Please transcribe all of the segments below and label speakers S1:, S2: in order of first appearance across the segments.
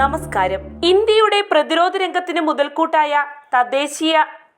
S1: നമസ്കാരം. ഇന്ത്യയുടെ പ്രതിരോധ രംഗത്തിന് മുതൽക്കൂട്ടായ തദ്ദേശീയ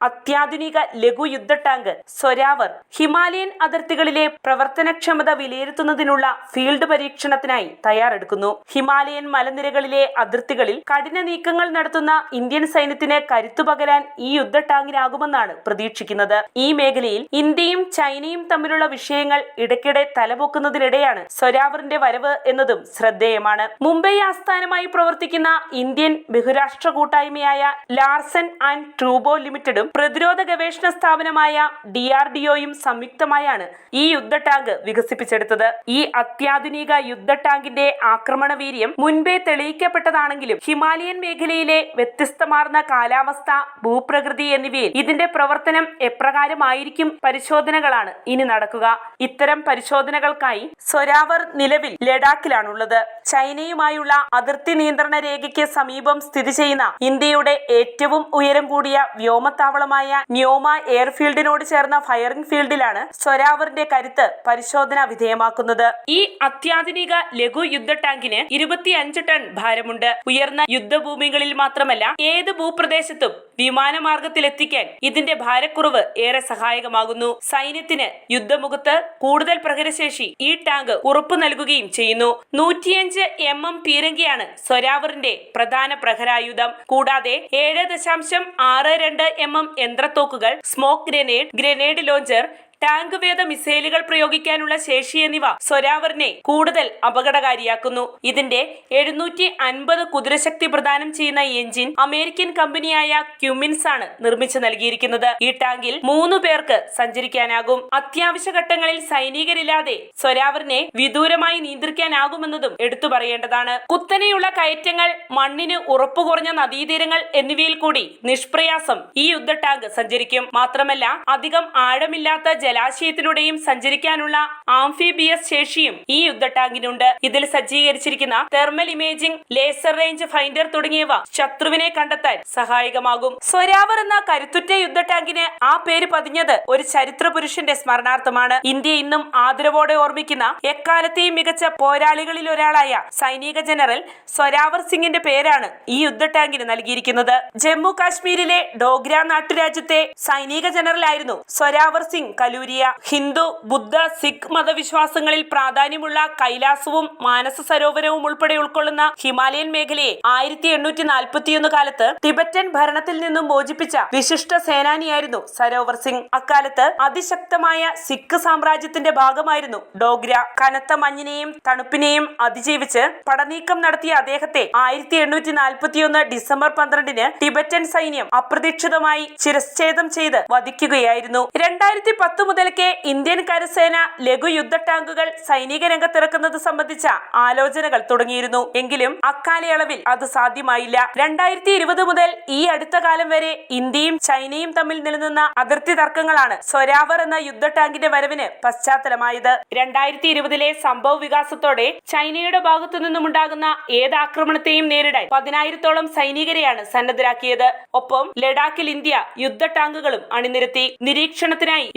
S1: അത്യാധുനിക ലഘു യുദ്ധ ടാങ്ക് സ്വരാവർ ഹിമാലയൻ അതിർത്തികളിലെ പ്രവർത്തനക്ഷമത വിലയിരുത്തുന്നതിനുള്ള ഫീൽഡ് പരീക്ഷണത്തിനായി തയ്യാറെടുക്കുന്നു. ഹിമാലയൻ മലനിരകളിലെ അതിർത്തികളിൽ കഠിന നീക്കങ്ങൾ നടത്തുന്ന ഇന്ത്യൻ സൈന്യത്തിന് കരുത്തു പകരാൻ ഈ യുദ്ധ ടാങ്കിനാകുമെന്നാണ് പ്രതീക്ഷിക്കുന്നത്. ഈ മേഖലയിൽ ഇന്ത്യയും ചൈനയും തമ്മിലുള്ള വിഷയങ്ങൾ ഇടയ്ക്കിടെ തലപൊക്കുന്നതിനിടെയാണ് സ്വരാവറിന്റെ വരവ് എന്നതും ശ്രദ്ധേയമാണ്. മുംബൈ ആസ്ഥാനമായി പ്രവർത്തിക്കുന്ന ഇന്ത്യൻ ബഹുരാഷ്ട്ര കൂട്ടായ്മയായ ലാർസൻ ആൻഡ് ട്രൂബോ ലിമിറ്റഡും പ്രതിരോധ ഗവേഷണ സ്ഥാപനമായ ഡി ആർ ഡി ഒയും സംയുക്തമായാണ് ഈ യുദ്ധ ടാങ്ക് വികസിപ്പിച്ചെടുത്തത്. ഈ അത്യാധുനിക യുദ്ധ ടാങ്കിന്റെ ആക്രമണ വീര്യം മുൻപേ തെളിയിക്കപ്പെട്ടതാണെങ്കിലും ഹിമാലയൻ മേഖലയിലെ വ്യത്യസ്തമാർന്ന കാലാവസ്ഥ ഭൂപ്രകൃതി എന്നിവയിൽ ഇതിന്റെ പ്രവർത്തനം എപ്രകാരമായിരിക്കും പരിശോധനകളാണ് ഇനി നടക്കുക. ഇത്തരം പരിശോധനകൾക്കായി സ്വരാവർ നിലവിൽ ലഡാക്കിലാണുള്ളത്. ചൈനയുമായുള്ള അതിർത്തി നിയന്ത്രണ രേഖയ്ക്ക് സമീപം സ്ഥിതി ചെയ്യുന്ന ഇന്ത്യയുടെ ഏറ്റവും ഉയരം കൂടിയ വ്യോമത്താവളമായ ന്യോമ എയർഫീൽഡിനോട് ചേർന്ന ഫയറിംഗ് ഫീൽഡിലാണ് സ്വരാവറിന്റെ കരുത്ത് പരിശോധന വിധേയമാക്കുന്നത്. ഈ അത്യാധുനിക ലഘു യുദ്ധ ടാങ്കിന് ഇരുപത്തിയഞ്ച് ടൺ ഭാരമുണ്ട്. ഉയർന്ന യുദ്ധഭൂമികളിൽ മാത്രമല്ല ഏത് ഭൂപ്രദേശത്തും വിമാനമാർഗത്തിൽ എത്തിക്കാൻ ഇതിന്റെ ഭാരക്കുറവ് ഏറെ സഹായകമാകുന്നു. സൈന്യത്തിന് യുദ്ധമുഖത്ത് കൂടുതൽ പ്രഹരശേഷി ഈ ടാങ്ക് ഉറപ്പു നൽകുകയും ചെയ്യുന്നു. നൂറ്റിയഞ്ച് എം എം പീരങ്കിയാണ് സ്വരാവറിന്റെ പ്രധാന പ്രഹരായുധം. കൂടാതെ ഏഴ് ദശാംശം ആറ് രണ്ട് M M യന്ത്രത്തോക്കുകൾ smoke grenade grenade launcher tank വേദ മിസൈലുകൾ പ്രയോഗിക്കാനുള്ള ശേഷി എന്നിവ സ്വരാവറിനെ കൂടുതൽ അപകടകാരിയാക്കുന്നു. ഇതിന്റെ എഴുന്നൂറ്റി അൻപത് കുതിരശക്തി പ്രദാനം ചെയ്യുന്ന എഞ്ചിൻ അമേരിക്കൻ കമ്പനിയായ ക്യുമിൻസ് ആണ് നിർമ്മിച്ചു നൽകിയിരിക്കുന്നത്. ഈ ടാങ്കിൽ മൂന്ന് പേർക്ക് സഞ്ചരിക്കാനാകും. അത്യാവശ്യ ഘട്ടങ്ങളിൽ സൈനികരില്ലാതെ സ്വരാവറിനെ വിദൂരമായി നിയന്ത്രിക്കാനാകുമെന്നതും എടുത്തു പറയേണ്ടതാണ്. കുത്തനെയുള്ള കയറ്റങ്ങൾ മണ്ണിന് ഉറപ്പു കുറഞ്ഞ നദീതീരങ്ങൾ എന്നിവയിൽ കൂടി നിഷ്പ്രയാസം ഈ യുദ്ധ ടാങ്ക് സഞ്ചരിക്കും. മാത്രമല്ല അധികം ആഴമില്ലാത്ത ജലാശയത്തിലൂടെയും സഞ്ചരിക്കാനുള്ള ആംഫിബിയസ് ശേഷിയും ഈ യുദ്ധ ടാങ്കിനുണ്ട്. ഇതിൽ സജ്ജീകരിച്ചിരിക്കുന്ന thermal imaging laser range finder തുടങ്ങിയവ ശത്രുവിനെ കണ്ടെത്താൻ സഹായകമാകും. സ്വരാവർ എന്ന കരുത്തുറ്റ യുദ്ധ ടാങ്കിന് ആ പേര് പതിഞ്ഞത് ഒരു ചരിത്ര പുരുഷന്റെ സ്മരണാർത്ഥമാണ്. ഇന്ത്യ ഇന്നും ആദരവോടെ ഓർമ്മിക്കുന്ന എക്കാലത്തെയും മികച്ച പോരാളികളിൽ ഒരാളായ സൈനിക ജനറൽ സ്വരാവർ സിംഗിന്റെ പേരാണ് ഈ യുദ്ധ ടാങ്കിന് നൽകിയിരിക്കുന്നത്. ജമ്മു കാശ്മീരിലെ ഡോഗ്ര നാട്ടുരാജ്യത്തെ സൈനിക ജനറലായിരുന്നു സ്വരാവർ സിംഗ് കലൂരിയ ഹിന്ദു ബുദ്ധ സിഖ് മതവിശ്വാസങ്ങളിൽ പ്രാധാന്യമുള്ള കൈലാസവും മാനസ സരോവരവും ഉൾപ്പെടെ ഉൾക്കൊള്ളുന്ന ഹിമാലയൻ മേഖലയെ ആയിരത്തി എണ്ണൂറ്റി നാൽപ്പത്തിയൊന്ന് കാലത്ത് ടിബറ്റൻ ഭരണത്തിൽ നിന്നും മോചിപ്പിച്ച വിശിഷ്ട സേനാനിയായിരുന്നു സരോവർ സിംഗ്. അക്കാലത്ത് അതിശക്തമായ സിഖ് സാമ്രാജ്യത്തിന്റെ ഭാഗമായിരുന്നു ഡോഗ്ര. കനത്ത മഞ്ഞിനെയും തണുപ്പിനെയും അതിജീവിച്ച് പടനീക്കം നടത്തിയ അദ്ദേഹത്തെ ആയിരത്തി എണ്ണൂറ്റി നാൽപ്പത്തിയൊന്ന് ഡിസംബർ പന്ത്രണ്ടിന് ടിബറ്റൻ സൈന്യം അപ്രതീക്ഷിതമായി ശിരശ്ഛേദം ചെയ്ത് വധിക്കുകയായിരുന്നു. രണ്ടായിരത്തി പത്ത് മുതൽക്കേ ഇന്ത്യൻ കരസേന ലഘു യുദ്ധ ടാങ്കുകൾ സൈനിക രംഗത്തിറക്കുന്നത് സംബന്ധിച്ച ആലോചനകൾ തുടങ്ങിയിരുന്നു. എങ്കിലും അക്കാലയളവിൽ അത് സാധ്യമായില്ല. രണ്ടായിരത്തി ഇരുപത് മുതൽ ഈ അടുത്ത കാലം വരെ ഇന്ത്യയും ചൈനയും തമ്മിൽ നിലനിന്ന അതിർത്തി തർക്കങ്ങളാണ് സ്വരാവർ എന്ന യുദ്ധ ടാങ്കിന്റെ വരവിന് പശ്ചാത്തലമായത്. രണ്ടായിരത്തി ഇരുപതിലെ സംഭവ വികാസത്തോടെ ചൈനയുടെ ഭാഗത്തു നിന്നുമുണ്ടാകുന്ന ഏത് ആക്രമണത്തെയും നേരിടാൻ പതിനായിരത്തോളം സൈനികരെയാണ് സന്നദ്ധരാക്കിയത്. ഒപ്പം ലഡാക്കിൽ ഇന്ത്യ യുദ്ധ ടാങ്കുകളും അണിനിരത്തി. നിരീക്ഷണത്തിനായി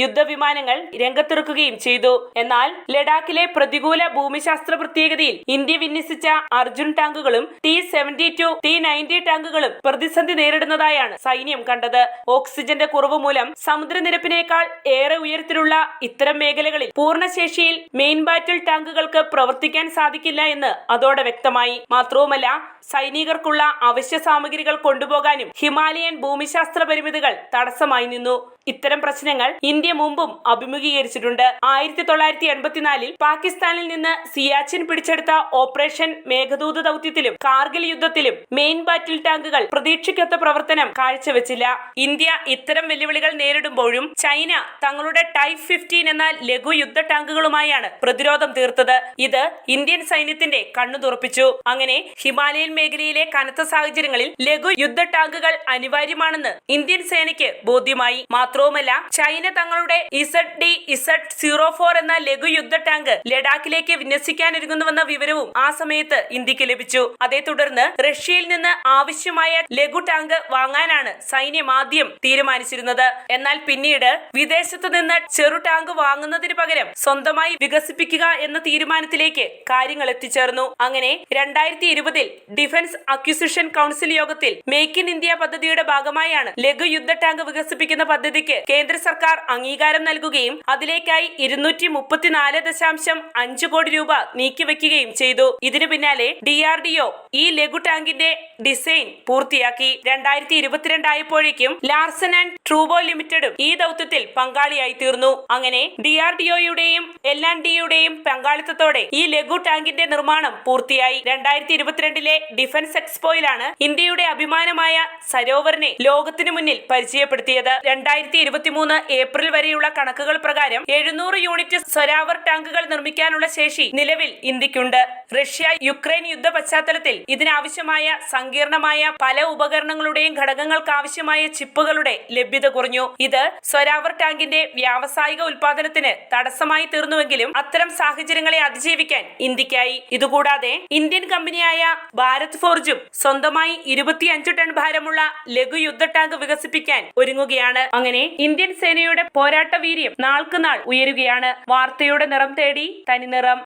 S1: യുദ്ധവിമാനങ്ങൾ രംഗത്തിറക്കുകയും ചെയ്തു. എന്നാൽ ലഡാക്കിലെ പ്രതികൂല ഭൂമിശാസ്ത്ര പ്രത്യേകതയിൽ ഇന്ത്യ വിന്യസിച്ച Arjun ടാങ്കുകളും T seventy two T ninety ടാങ്കുകളും പ്രതിസന്ധി നേരിടുന്നതായാണ് സൈന്യം കണ്ടത്. ഓക്സിജന്റെ കുറവ് മൂലം സമുദ്രനിരപ്പിനേക്കാൾ ഏറെ ഉയരത്തിലുള്ള ഇത്തരം മേഖലകളിൽ പൂർണശേഷിയിൽ മെയിൻ ബാറ്റിൽ ടാങ്കുകൾക്ക് പ്രവർത്തിക്കാൻ സാധിക്കില്ല എന്ന് അതോടെ വ്യക്തമായി. മാത്രവുമല്ല സൈനികർക്കുള്ള അവശ്യ സാമഗ്രികൾ കൊണ്ടുപോകാനും ഹിമാലയൻ ഭൂമിശാസ്ത്ര പരിമിതികൾ തടസ്സമായി നിന്നു. ഇത്തരം പ്രശ്നങ്ങൾ ഇന്ത്യ മുമ്പും അഭിമുഖീകരിച്ചിട്ടുണ്ട്. ആയിരത്തി തൊള്ളായിരത്തി എൺപത്തിനാലിൽ പാകിസ്ഥാനിൽ നിന്ന് സിയാച്ചിൻ പിടിച്ചെടുത്ത ഓപ്പറേഷൻ മേഘദൂത ദൗത്യത്തിലും കാർഗിൽ യുദ്ധത്തിലും മെയിൻ ബാറ്റിൽ ടാങ്കുകൾ പ്രതീക്ഷിക്കാത്ത പ്രവർത്തനം കാഴ്ചവെച്ചില്ല. ഇന്ത്യ ഇത്തരം വെല്ലുവിളികൾ നേരിടുമ്പോഴും ചൈന തങ്ങളുടെ ടൈപ്പ് ഫിഫ്റ്റീൻ എന്ന ലഘു യുദ്ധ ടാങ്കുകളുമായാണ് പ്രതിരോധം തീർത്തത്. ഇത് ഇന്ത്യൻ സൈന്യത്തിന്റെ കണ്ണു തുറപ്പിച്ചു. അങ്ങനെ ഹിമാലയൻ മേഖലയിലെ കനത്ത സാഹചര്യങ്ങളിൽ ലഘു യുദ്ധ ടാങ്കുകൾ അനിവാര്യമാണെന്ന് ഇന്ത്യൻ സേനയ്ക്ക് ബോധ്യമായി. മാത്രം മാത്രവുമല്ല ചൈന തങ്ങളുടെ Z D Z zero four എന്ന ലഘു യുദ്ധ ടാങ്ക് ലഡാക്കിലേക്ക് വിന്യസിക്കാനൊരുങ്ങുന്നുവെന്ന വിവരവും ആ സമയത്ത് ഇന്ത്യയ്ക്ക് ലഭിച്ചു. അതേ തുടർന്ന് റഷ്യയിൽ നിന്ന് ആവശ്യമായ ലഘു ടാങ്ക് വാങ്ങാനാണ് സൈന്യം ആദ്യം തീരുമാനിച്ചിരുന്നത്. എന്നാൽ പിന്നീട് വിദേശത്തു നിന്ന് ചെറു ടാങ്ക് വാങ്ങുന്നതിന് പകരം സ്വന്തമായി വികസിപ്പിക്കുക എന്ന തീരുമാനത്തിലേക്ക് കാര്യങ്ങൾ എത്തിച്ചേർന്നു. അങ്ങനെ രണ്ടായിരത്തി ഇരുപതിൽ ഡിഫൻസ് അക്വിസിഷൻ കൗൺസിൽ യോഗത്തിൽ മേക്ക് ഇൻ ഇന്ത്യ പദ്ധതിയുടെ ഭാഗമായാണ് ലഘു യുദ്ധ ടാങ്ക് വികസിപ്പിക്കുന്ന പദ്ധതിക്ക് കേന്ദ്ര സർക്കാർ അംഗീകാരം നൽകുകയും അതിലേക്കായി ഇരുന്നൂറ്റി മുപ്പത്തിനാല് ദശാംശം അഞ്ച് കോടി രൂപ നീക്കിവെക്കുകയും ചെയ്തു. ഇതിനു പിന്നാലെ ഡി ആർ ഡി ഒ ഈ ലഘു ടാങ്കിന്റെ ഡിസൈൻ പൂർത്തിയാക്കി. രണ്ടായിരത്തി ഇരുപത്തിരണ്ടായപ്പോഴേക്കും ലാർസൺ ആൻഡ് ട്രൂബോ ലിമിറ്റഡും ഈ ദൗത്യത്തിൽ പങ്കാളിയായി തീർന്നു അങ്ങനെ ഡി ആർ ഡി ഒയുടെയും എൽ ഡിയുടെയും പങ്കാളിത്തത്തോടെ ഈ ലഘു ടാങ്കിന്റെ നിർമ്മാണം പൂർത്തിയായി. രണ്ടായിരത്തി ഇരുപത്തിരണ്ടിലെ ഡിഫൻസ് എക്സ്പോയിലാണ് ഇന്ത്യയുടെ അഭിമാനമായ സരോവറിനെ ലോകത്തിനു മുന്നിൽ പരിചയപ്പെടുത്തിയത്. രണ്ടായിരത്തി ഇരുപത്തിമൂന്ന് ഏപ്രിൽ വരെയുള്ള കണക്കുകൾ പ്രകാരം എഴുന്നൂറ് യൂണിറ്റ് സ്വരാവർ ടാങ്കുകൾ നിർമ്മിക്കാനുള്ള ശേഷി നിലവിൽ ഇന്ത്യക്കുണ്ട്. റഷ്യ യുക്രൈൻ യുദ്ധ പശ്ചാത്തലത്തിൽ ഇതിനാവശ്യമായ സങ്കീർണമായ പല ഉപകരണങ്ങളുടെയും ഘടകങ്ങൾക്ക് ആവശ്യമായ ചിപ്പുകളുടെ ലഭ്യത കുറഞ്ഞു. ഇത് സ്വരാവർ ടാങ്കിന്റെ വ്യാവസായിക ഉൽപാദനത്തിന് തടസ്സമായി തീർന്നുവെങ്കിലും അത്തരം സാഹചര്യങ്ങളെ അതിജീവിക്കാൻ ഇന്ത്യക്കായി. ഇതുകൂടാതെ ഇന്ത്യൻ കമ്പനിയായ ഭാരത് ഫോർജും സ്വന്തമായി ഇരുപത്തിയഞ്ച് ടൺ ഭാരമുള്ള ലഘു യുദ്ധ ടാങ്ക് വികസിപ്പിക്കാൻ ഒരുങ്ങുകയാണ്. അങ്ങനെ ഇന്ത്യൻ സേനയുടെ പോരാട്ട വീര്യം നാൾക്കുനാൾ ഉയരുകയാണ്. വാർത്തയുടെ നിറം തേടി തനിനിറം